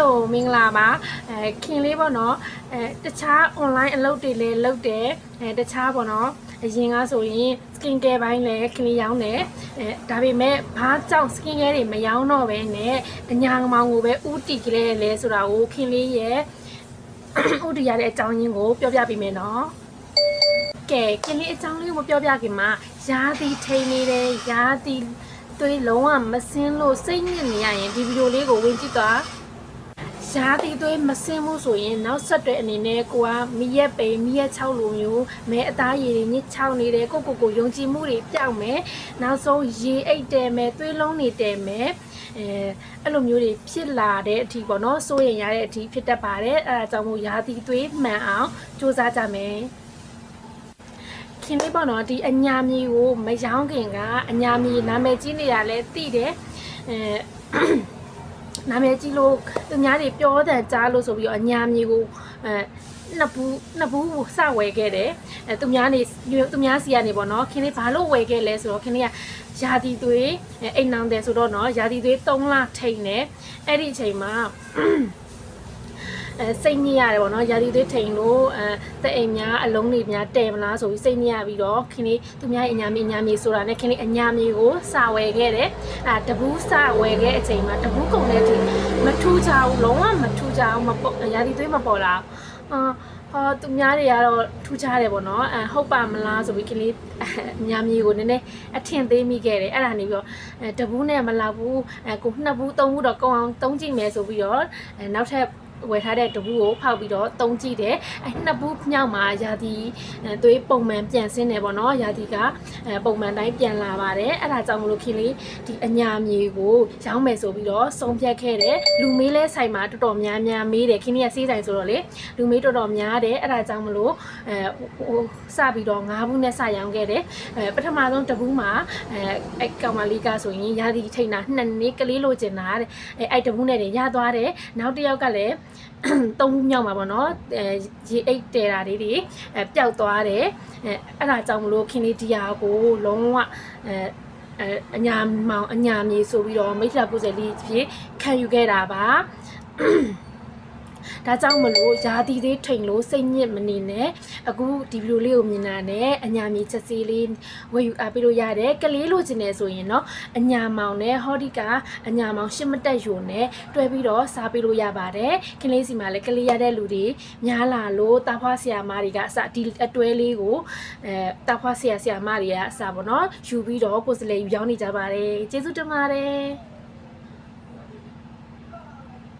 လိုမင်္ဂလာပါအဲခင်လေးပေါ့နော်အဲတခြား online အလုပ်တွေလည်းလုပ်တယ်အဲတခြားပေါ့နော်အရင်ကဆိုရင် skin care ဘိုင်းလည်းခင်လေးရောင်းတယ်အဲဒါပေမဲ့ဘာကြောင့် skin care တွေမရောင်းတော့ပဲနဲ့အညာမောင်ကိုပဲဥတီကြလဲလဲဆိုတာကိုခင်လေးရဲ့ဥတီရတဲ့အကြောင်းရင်းကိုပြောပြပေးမယ်နော်ကဲခင်လေးအကြောင်းလေးကိုမပြောပြခင်မှာရာသီထိန်နေတယ်ရာသီသွေးလုံးဝမစင်းလို့စိတ်ညစ်နေရရင်ဒီဗီဒီယိုလေးကိုဝင်ကြည့်သွား ရှားတီသွေးမစင်းဘူးဆိုရင်နောက်ဆက်တွဲအနေနဲ့ကိုကမိရက်ပိန်မိရက်6လိုမျိုးမဲအသားရည်တွေညစ်ချောင်းနေတယ်ကိုကိုကိုယုံကြည်မှုတွေပြောက်မယ်နောက်ဆုံးရေအိတ်တယ်မယ်သွေးလုံးတွေတယ်မယ်အဲအဲ့လိုမျိုးတွေဖြစ်လာတဲ့အထိပေါ့နော်စိုးရင်ရတဲ့အထိဖြစ်တတ်ပါတယ်အဲဒါကြောင့်မို့ရာသီသွေးမှန်အောင်စူးစမ်းကြမယ်ခင်လေးပေါ့နော်ဒီအညာမီကိုမယောင်းခင်ကအညာမီနာမည်ကြီးနေတာလဲသိတယ်အဲ နာမည်ကြီးလို့သူများတွေပြောတယ်ကြားလို့ဆိုပြီးတော့အညာမြေကိုအဲနှစ်ဘူးနှစ်ဘူးစဝယ်ခဲ့တယ်အဲသူများနေသူများစီကနေပေါ့နော်ခင်လေးဘာလို့ဝယ်ခဲ့လဲဆိုတော့ခင်လေးကယာတီသွေးအိမ်နောင်တယ်ဆိုတော့နော်ယာတီသွေး3လထိန်တယ်အဲ့ဒီအချိန်မှာ အဲစိတ်ညစ်ရတယ်ပေါ့နော်ရာသီသွေးထိန်လို့အဲတဲ့အိမ်များအလုံးတွေများတဲမလားဆိုပြီးစိတ်ညစ်ရပြီးတော့ခင်လေးသူများရဲ့အညာမီအညာမီဆိုတာနဲ့ခင်လေးအညာမီကိုစာဝယ်ခဲ့တယ်အဲတဘူးစာဝယ်ခဲ့အချိန်မှာတဘူးကုန်တဲ့အချိန်မထူးကြဘူးလုံးဝမထူးကြဘူးမပေါ်ရာသီသွေးမပေါ်လာအာဟောသူများတွေကတော့ထူးခြားတယ်ပေါ့နော်အဲဟုတ်ပါမလားဆိုပြီးခင်လေးအညာမီကိုနည်းနည်းအထင်သေးမိခဲ့တယ်အဲ့ဒါနေပြီးတော့အဲတဘူးနဲ့မလောက်ဘူးအဲကိုနှစ်ဘူးသုံးဘူးတော့ကောင်းအောင်သုံးကြည့်မယ်ဆိုပြီးတော့အဲနောက်ထပ် ဝယ်ထားတဲ့တဘူးကိုဖောက်ပြီးတော့တုံးကြည့်တယ်အဲနှစ်ဘူးမြောက်မှာယာတီအဲသွေးပုံမှန်ပြန်ဆင်းတယ်ပေါ့နော်ယာတီကအဲပုံမှန်တိုင်းပြန်လာပါတယ်အဲ့ဒါကြောင့်မလို့ခင်လေးဒီအညာမြေကိုရောင်းမယ်ဆိုပြီးတော့ဆုံးဖြတ်ခဲ့တယ်လူမေးလဲဆိုင်မှာတော်တော်များများမေးတယ်ခင်လေးကစေးဆိုင်ဆိုတော့လေလူမေးတော်တော်များတယ်အဲ့ဒါကြောင့်မလို့အဲဟိုစပြီးတော့၅ဘူးနဲ့စရောင်းခဲ့တယ်အဲပထမဆုံးတဘူးမှာအဲအဲ့ကောင်မလေးကဆိုရင်ယာတီထိန်တာနှစ်နှစ်ကလေးလိုချင်တာတဲ့အဲအဲ့တဘူးနဲ့ရသွားတယ်နောက်တစ်ယောက်ကလည်းသုံးခုမြောက်မှာပေါ့နော်အဲရေအိတ်တဲတာလေးတွေအဲပျောက်သွားတယ်အဲအဲ့ဒါကြောင့်မလို့ခင်လေးဒီယာကိုလုံးဝအဲအဲအညာမောင်အညာမြေဆိုပြီးတော့မိတ်ဆွေပုစလေးဖြစ်ခံယူခဲ့တာပါ ဒါကြောင့်မလို့ယာတီသေးထိန်လို့စိတ်ညစ်မနေနဲ့အခုဒီဗီဒီယိုလေးကိုမြင်တာနဲ့အညာမြေချက်စီလေးဝယ်ယူအားပေးလို့ရတယ်ကလေးလိုချင်နေဆိုရင်တော့အညာမောင်နဲ့ဟော်ဒီကအညာမောင်ရှစ်မတက်ယုံနဲ့တွဲပြီးတော့စားပေးလို့ရပါတယ်ကလေးစီမှာလည်းကလေးရတဲ့လူတွေများလာလို့တာဖွားဆရာမတွေကအစဒီအတွဲလေးကိုအဲတာဖွားဆရာဆရာမတွေကအစပေါ့နော်ယူပြီးတော့ကိုယ်စလဲယူရောက်နေကြပါတယ်ကျေးဇူးတင်ပါတယ်